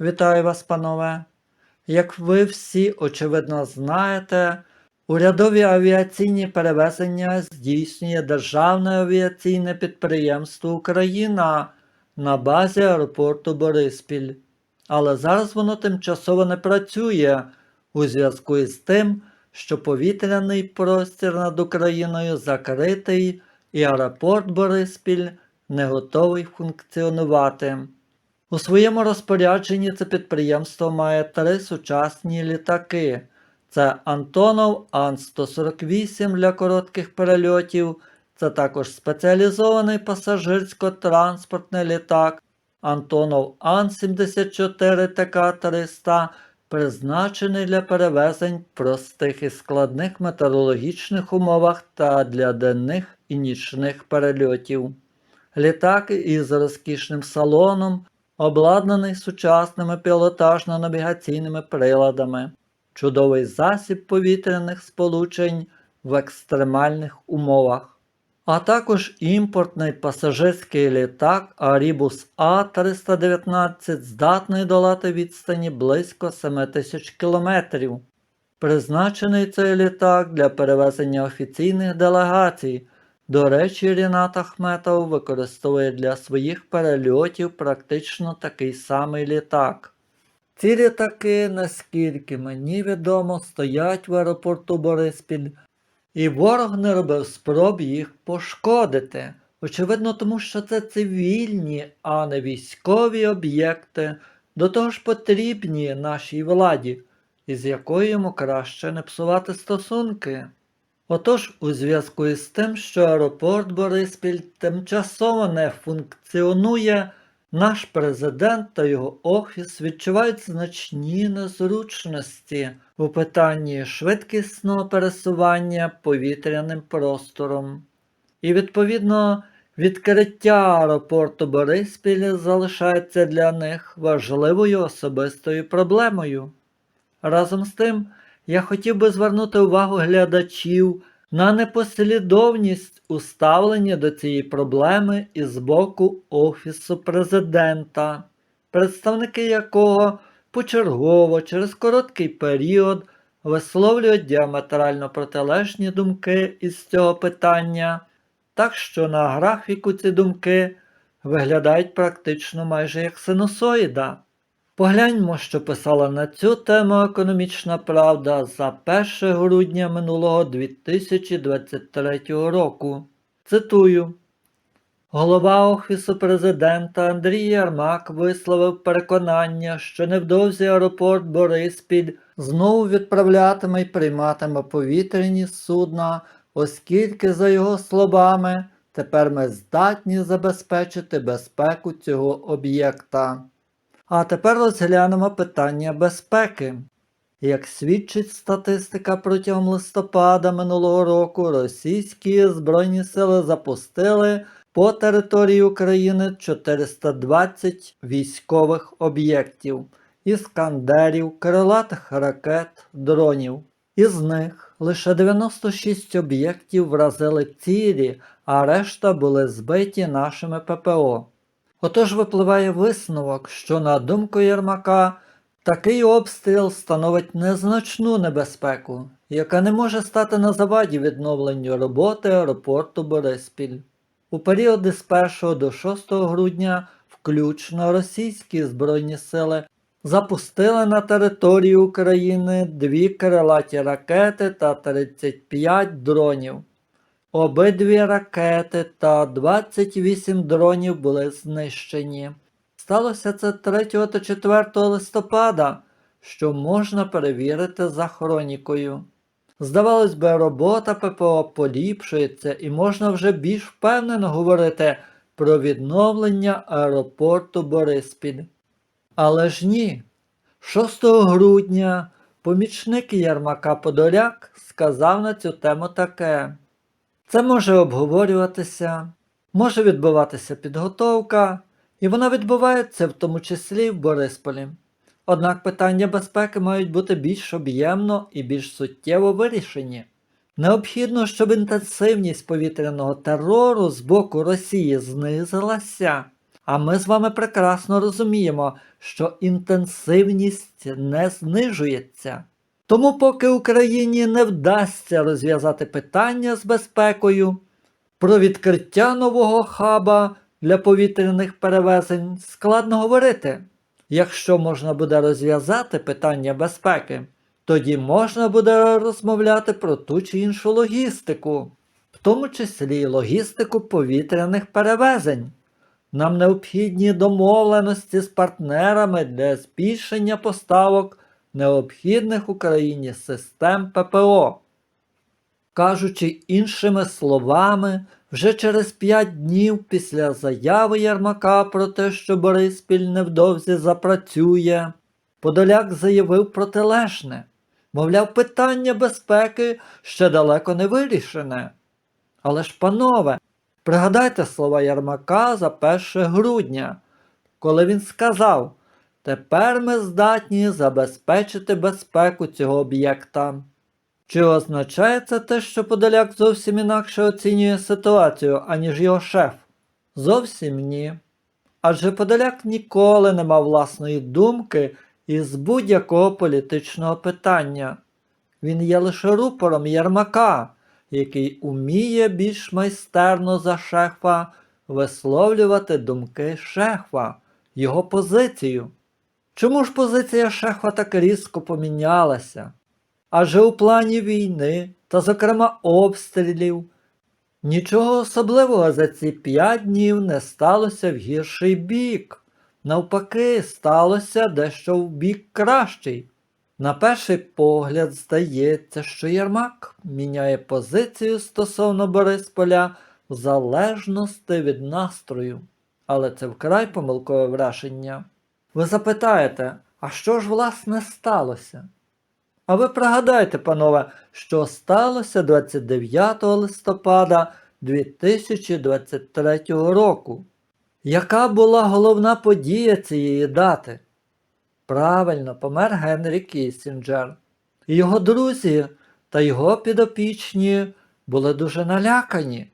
Вітаю вас, панове. Як ви всі очевидно знаєте, урядові авіаційні перевезення здійснює Державне авіаційне підприємство Україна на базі аеропорту Бориспіль. Але зараз воно тимчасово не працює у зв'язку із тим, що повітряний простір над Україною закритий і аеропорт Бориспіль не готовий функціонувати. У своєму розпорядженні це підприємство має три сучасні літаки. Це Антонов Ан-148 для коротких перельотів, це також спеціалізований пасажирсько-транспортний літак Антонов Ан-74 ТК-300, призначений для перевезень простих і складних метеорологічних умовах та для денних і нічних перельотів. Літак із розкішним салоном обладнаний сучасними пілотажно-навігаційними приладами, чудовий засіб повітряних сполучень в екстремальних умовах, а також імпортний пасажирський літак Aribus A319 здатний долати відстані близько 7 тисяч кілометрів. Призначений цей літак для перевезення офіційних делегацій. До речі, Рінат Ахметов використовує для своїх перельотів практично такий самий літак. Ці літаки, наскільки мені відомо, стоять в аеропорту Бориспіль, і ворог не робив спроб їх пошкодити. Очевидно, тому що це цивільні, а не військові об'єкти, до того ж потрібні нашій владі, із якою йому краще не псувати стосунки. Отож, у зв'язку із тим, що аеропорт Бориспіль тимчасово не функціонує, наш президент та його офіс відчувають значні незручності у питанні швидкісного пересування повітряним простором. І відповідно відкриття аеропорту Бориспіль залишається для них важливою особистою проблемою. Разом з тим, я хотів би звернути увагу глядачів на непослідовність у ставленні до цієї проблеми із боку Офісу президента, представники якого почергово через короткий період висловлюють діаметрально протилежні думки із цього питання, так що на графіку ці думки виглядають практично майже як синусоїда. Погляньмо, що писала на цю тему економічна правда за 1 грудня минулого 2023 року. Цитую. Голова Офісу президента Андрій Ярмак висловив переконання, що невдовзі аеропорт Бориспіль знову відправлятиме і прийматиме повітряні судна, оскільки, за його словами, тепер ми здатні забезпечити безпеку цього об'єкта. А тепер розглянемо питання безпеки. Як свідчить статистика протягом листопада минулого року, російські Збройні сили запустили по території України 420 військових об'єктів, іскандерів, крилатих ракет, дронів. Із них лише 96 об'єктів вразили цілі, а решта були збиті нашими ППО. Отож випливає висновок, що, на думку Єрмака, такий обстріл становить незначну небезпеку, яка не може стати на заваді відновленню роботи аеропорту Бориспіль. У періоди з 1 до 6 грудня включно російські Збройні сили запустили на територію України дві крилаті ракети та 35 дронів. Обидві ракети та 28 дронів були знищені. Сталося це 3 та 4 листопада, що можна перевірити за хронікою. Здавалось би, робота ППО поліпшується і можна вже більш впевнено говорити про відновлення аеропорту Бориспіль. Але ж ні. 6 грудня помічник Ярмака Подоляк сказав на цю тему таке. Це може обговорюватися, може відбуватися підготовка, і вона відбувається в тому числі в Борисполі. Однак питання безпеки мають бути більш об'ємно і більш суттєво вирішені. Необхідно, щоб інтенсивність повітряного терору з боку Росії знизилася, А ми з вами прекрасно розуміємо, що інтенсивність не знижується. Тому, поки Україні не вдасться розв'язати питання з безпекою, про відкриття нового хаба для повітряних перевезень складно говорити. Якщо можна буде розв'язати питання безпеки, тоді можна буде розмовляти про ту чи іншу логістику, в тому числі логістику повітряних перевезень. Нам необхідні домовленості з партнерами для збільшення поставок необхідних Україні систем ППО. Кажучи іншими словами, вже через п'ять днів після заяви Ярмака про те, що Бориспіль невдовзі запрацює, Подоляк заявив протилежне. Мовляв, питання безпеки ще далеко не вирішене. Але ж, панове, пригадайте слова Ярмака за 1 грудня, коли він сказав, тепер ми здатні забезпечити безпеку цього об'єкта. Чи означає це те, що Подоляк зовсім інакше оцінює ситуацію, аніж його шеф? Зовсім ні. Адже Подоляк ніколи не мав власної думки із будь-якого політичного питання. Він є лише рупором Ярмака, який уміє більш майстерно за шефа висловлювати думки шефа, його позицію. Чому ж позиція шефа так різко помінялася? Адже у плані війни та, зокрема, обстрілів, нічого особливого за ці п'ять днів не сталося в гірший бік. Навпаки, сталося дещо в бік кращий. На перший погляд здається, що Єрмак міняє позицію стосовно Борисполя в залежності від настрою. Але це вкрай помилкове враження. Ви запитаєте, а що ж власне сталося? А ви пригадайте, панове, що сталося 29 листопада 2023 року. Яка була головна подія цієї дати? Правильно, помер Генрі Кіссінджер. І його друзі та його підопічні були дуже налякані.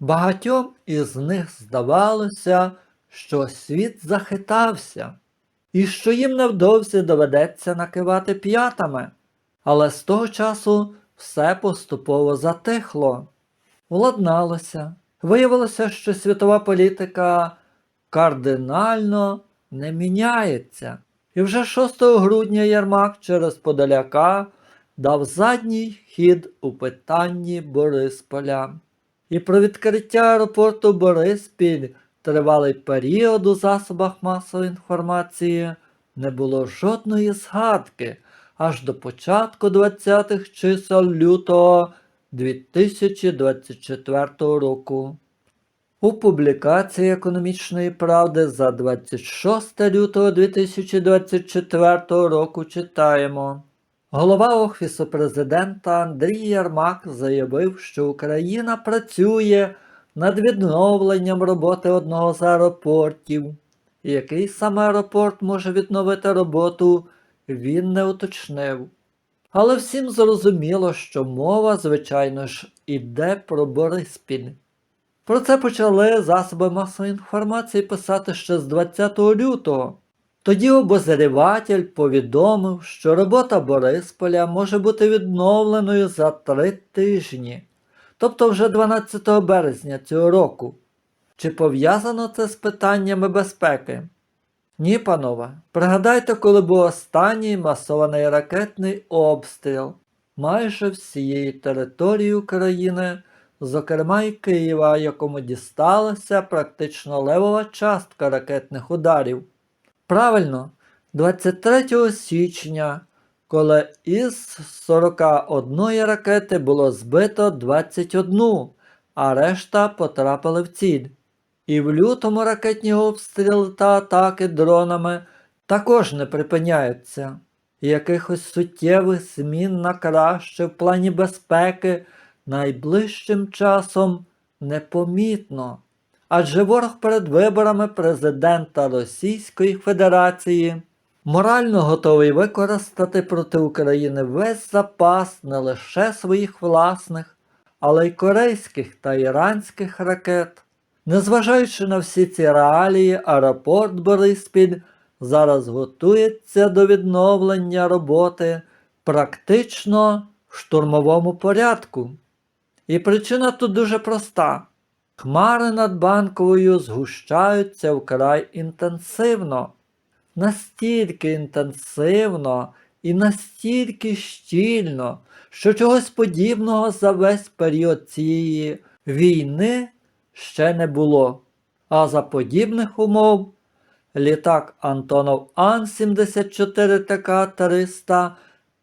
Багатьом із них здавалося, що світ захитався, і що їм невдовзі доведеться накивати п'ятами. Але з того часу все поступово затихло, владналося. Виявилося, що світова політика кардинально не міняється. І вже 6 грудня Єрмак через Подоляка дав задній хід у питанні Борисполя. І про відкриття аеропорту Бориспіль тривалий період у засобах масової інформації не було жодної згадки аж до початку 20-х чисел лютого 2024 року. У публікації економічної правди за 26 лютого 2024 року читаємо. Голова Офісу президента Андрій Ярмак заявив, що Україна працює над відновленням роботи одного з аеропортів. Який саме аеропорт може відновити роботу, він не уточнив. Але всім зрозуміло, що мова, звичайно ж, іде про Бориспіль. Про це почали засоби масової інформації писати ще з 20 лютого. Тоді обозріватель повідомив, що робота Борисполя може бути відновленою за три тижні, тобто вже 12 березня цього року. Чи пов'язано це з питаннями безпеки? Ні, панове. Пригадайте, коли був останній масований ракетний обстріл майже всієї території України, зокрема і Києва, якому дісталася практично левова частка ракетних ударів. Правильно, 23 січня, коли із 41 ракети було збито 21, а решта потрапили в ціль. І в лютому ракетні обстріли та атаки дронами також не припиняються. Якихось суттєвих змін на краще в плані безпеки найближчим часом непомітно. Адже ворог перед виборами президента Російської Федерації морально готовий використати проти України весь запас не лише своїх власних, але й корейських та іранських ракет. Незважаючи на всі ці реалії, аеропорт Бориспіль зараз готується до відновлення роботи практично в штурмовому порядку. І причина тут дуже проста. Хмари над банковою згущаються вкрай інтенсивно. Настільки інтенсивно і настільки щільно, що чогось подібного за весь період цієї війни ще не було. А за подібних умов літак Антонов Ан-74 ТК-300,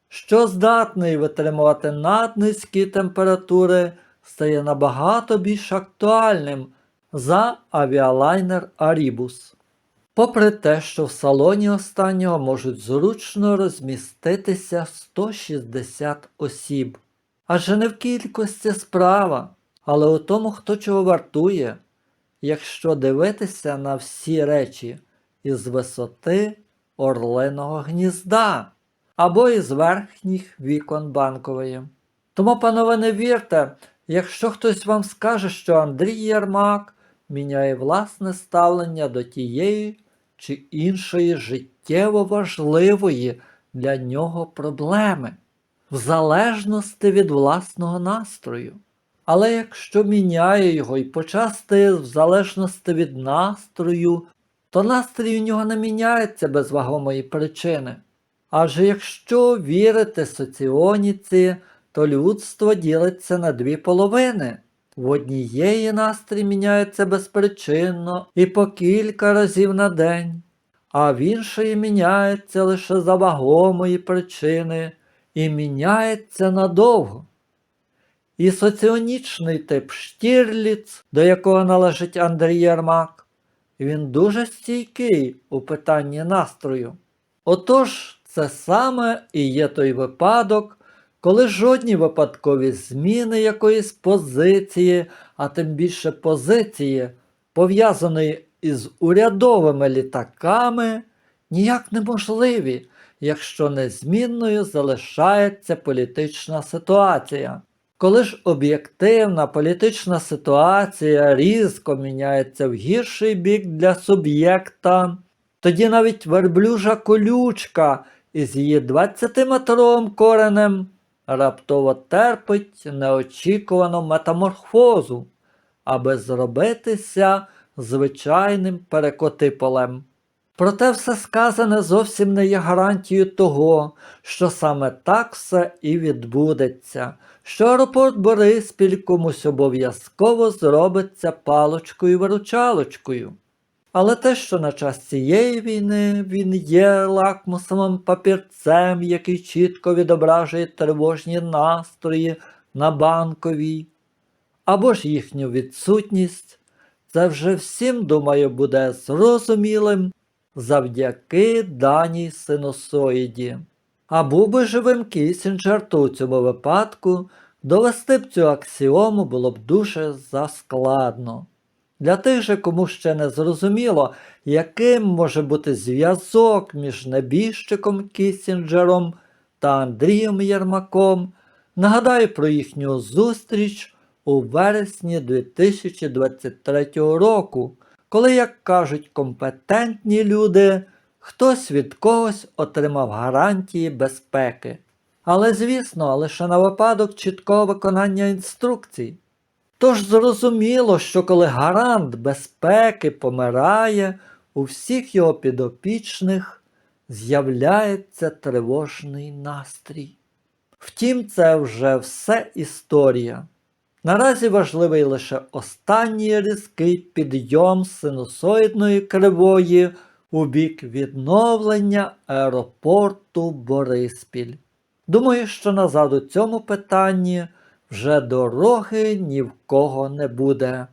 що здатний витримувати наднизькі температури, стає набагато більш актуальним за авіалайнер Арібус. Попри те, що в салоні останнього можуть зручно розміститися 160 осіб. Адже не в кількості справа, але у тому, хто чого вартує, якщо дивитися на всі речі із висоти орлиного гнізда або із верхніх вікон банкової. Тому, панове, не вірте, якщо хтось вам скаже, що Андрій Єрмак міняє власне ставлення до тієї чи іншої життєво важливої для нього проблеми, в залежності від власного настрою. Але якщо міняє його і почасти в залежності від настрою, то настрій у нього не міняється без вагомої причини. Адже якщо вірити соціоніці, то людство ділиться на дві половини. В однієї настрій міняється безпричинно і по кілька разів на день, а в іншої міняється лише за вагомої причини і міняється надовго. І соціонічний тип Штірліц, до якого належить Андрій Єрмак, він дуже стійкий у питанні настрою. Отож, це саме і є той випадок, коли жодні випадкові зміни якоїсь позиції, а тим більше позиції, пов'язаної із урядовими літаками, ніяк неможливі, якщо незмінною залишається політична ситуація. Коли ж об'єктивна політична ситуація різко міняється в гірший бік для суб'єкта, тоді навіть верблюжа колючка із її 20-метровим коренем раптово терпить неочікувану метаморфозу, аби зробитися звичайним перекотиполем. Проте все сказане зовсім не є гарантією того, що саме так все і відбудеться, що аеропорт Бориспіль комусь обов'язково зробиться палочкою-виручалочкою. Але те, що на час цієї війни він є лакмусовим папірцем, який чітко відображує тривожні настрої на банковій, або ж їхню відсутність, це вже всім, думаю, буде зрозумілим завдяки даній синусоїді. А був би живим Кісінджер, то у цьому випадку довести б цю аксіому було б дуже заскладно. Для тих же, кому ще не зрозуміло, яким може бути зв'язок між небіжчиком Кісінджером та Андрієм Єрмаком, нагадаю про їхню зустріч у вересні 2023 року, коли, як кажуть компетентні люди, хтось від когось отримав гарантії безпеки. Але, звісно, лише на випадок чіткого виконання інструкцій. Тож зрозуміло, що коли гарант безпеки помирає, у всіх його підопічних з'являється тривожний настрій. Втім, це вже все історія. Наразі важливий лише останній різкий підйом синусоїдної кривої у бік відновлення аеропорту Бориспіль. Думаю, що назад у цьому питанні вже дороги ні в кого не буде.